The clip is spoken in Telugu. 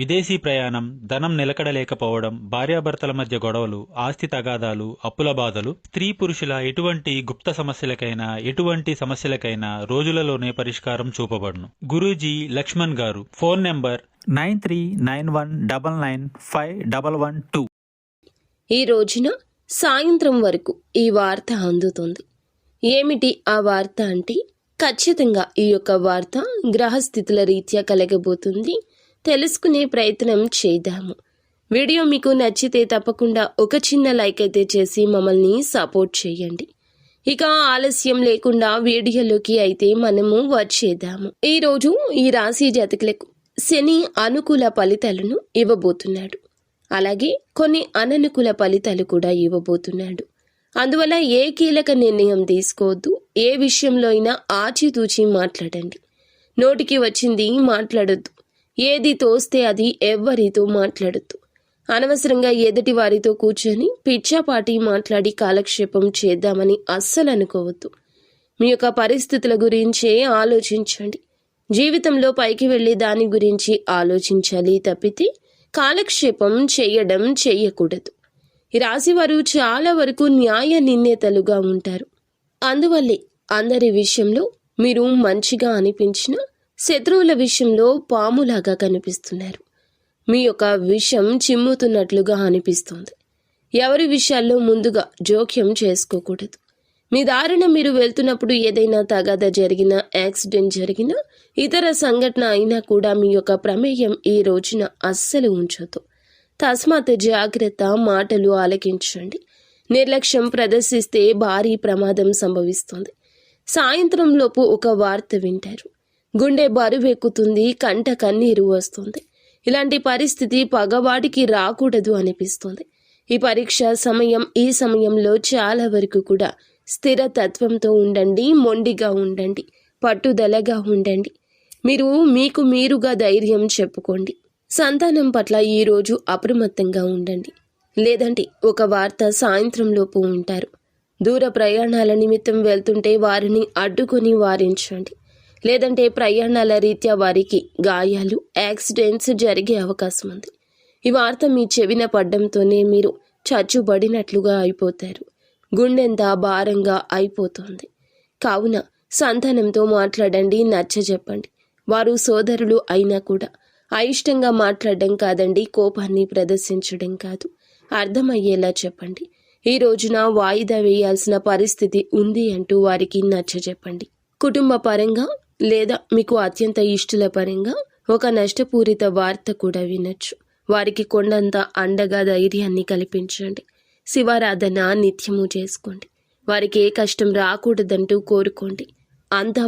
విదేశీ ప్రయాణం ధనం నిలకడలేకపోవడం భార్యాభర్తల మధ్య గొడవలు ఆస్తి తగాదాలు అప్పుల బాధలు స్త్రీ పురుషుల ఎటువంటి గుప్త సమస్యలకైనా ఎటువంటి సమస్యలకైనా రోజులలోనే పరిష్కారం చూపబడును. గురూజీ లక్ష్మణ్ గారు phone number nine three nine one double nine five double one two. ఈ రోజున సాయంత్రం వరకు ఈ వార్త అందుతుంది. ఏమిటి ఆ వార్త అంటే ఖచ్చితంగా ఈ యొక్క వార్త గ్రహస్థితుల రీత్యా కలగబోతుంది. తెలుసుకునే ప్రయత్నం చేద్దాము. వీడియో మీకు నచ్చితే తప్పకుండా ఒక చిన్న లైక్ అయితే చేసి మమ్మల్ని సపోర్ట్ చేయండి. ఇక ఆలస్యం లేకుండా వీడియోలోకి అయితే మనము వచ్చేద్దాము. ఈరోజు ఈ రాశి జాతకులకు శని అనుకూల ఫలితాలను ఇవ్వబోతున్నాడు. అలాగే కొన్ని అననుకూల ఫలితాలు కూడా ఇవ్వబోతున్నాడు. అందువల్ల ఏ కీలక నిర్ణయం తీసుకోవద్దు. ఏ విషయంలో అయినా ఆచితూచి మాట్లాడండి. నోటికి వచ్చింది మాట్లాడొద్దు. ఏది తోస్తే అది ఎవ్వరితో మాట్లాడొద్దు అనవసరంగా ఎదుటి వారితో కూర్చొని పిచ్చాపాటి మాట్లాడి కాలక్షేపం చేద్దామని అస్సలు అనుకోవద్దు. మీ యొక్క పరిస్థితుల గురించే ఆలోచించండి. జీవితంలో పైకి వెళ్ళి దాని గురించి ఆలోచించాలి తప్పితే కాలక్షేపం చేయడం చేయకూడదు. రాశివారు చాలా వరకు న్యాయ నిర్ణేతలుగా ఉంటారు. అందువల్లే అందరి విషయంలో మీరు మంచిగా అనిపించిన శత్రువుల విషయంలో పాములాగా కనిపిస్తున్నారు. మీ యొక్క విషం చిమ్ముతున్నట్లుగా అనిపిస్తుంది. ఎవరి విషయాల్లో ముందుగా జోక్యం చేసుకోకూడదు. మీ దారిన మీరు వెళ్తున్నప్పుడు ఏదైనా తగాద జరిగినా యాక్సిడెంట్ జరిగినా ఇతర సంఘటన అయినా కూడా మీ యొక్క ప్రమేయం ఈ రోజున అస్సలు ఉంచదు తస్మాత్ జాగ్రత్త మాటలు ఆలకించండి. నిర్లక్ష్యం ప్రదర్శిస్తే భారీ ప్రమాదం సంభవిస్తుంది. సాయంత్రంలోపు ఒక వార్త వింటారు. గుండె బరువెక్కుతుంది కంట కన్నీరు వస్తుంది. ఇలాంటి పరిస్థితి పగవాడికి రాకూడదు అనిపిస్తుంది. ఈ పరీక్ష సమయం ఈ సమయంలో చాలా వరకు కూడా స్థిరతత్వంతో ఉండండి మొండిగా ఉండండి పట్టుదలగా ఉండండి. మీరు మీకు మీరుగా ధైర్యం చెప్పుకోండి. సంతానం పట్ల ఈరోజు అప్రమత్తంగా ఉండండి. లేదంటే ఒక వార్త సాయంత్రంలోపు ఉంటారు. దూర ప్రయాణాల నిమిత్తం వెళ్తుంటే వారిని అడ్డుకొని వారించండి. లేదంటే ప్రయాణాల రీత్యా వారికి గాయాలు యాక్సిడెంట్స్ జరిగే అవకాశం ఉంది. ఈ వార్త మీ చెవిన పడ్డంతోనే మీరు చచ్చుబడినట్లుగా అయిపోతారు. గుండెంత భారంగా అయిపోతుంది. కావున సంతానంతో మాట్లాడండి నచ్చ చెప్పండి. వారు సోదరులు అయినా కూడా అయిష్టంగా మాట్లాడడం కాదండి కోపాన్ని ప్రదర్శించడం కాదు. అర్థమయ్యేలా చెప్పండి. ఈ రోజున వాయిదా వేయాల్సిన పరిస్థితి ఉంది అంటూ వారికి నచ్చ చెప్పండి. కుటుంబ పరంగా లేదా మీకు అత్యంత ఇష్టల పరంగా ఒక నష్టపూరిత వార్త కూడా వినొచ్చు. వారికి కొండంత అండగా ధైర్యాన్ని కల్పించండి. శివారాధన నిత్యము చేసుకోండి. వారికి ఏ కష్టం రాకూడదంటూ కోరుకోండి. అంతా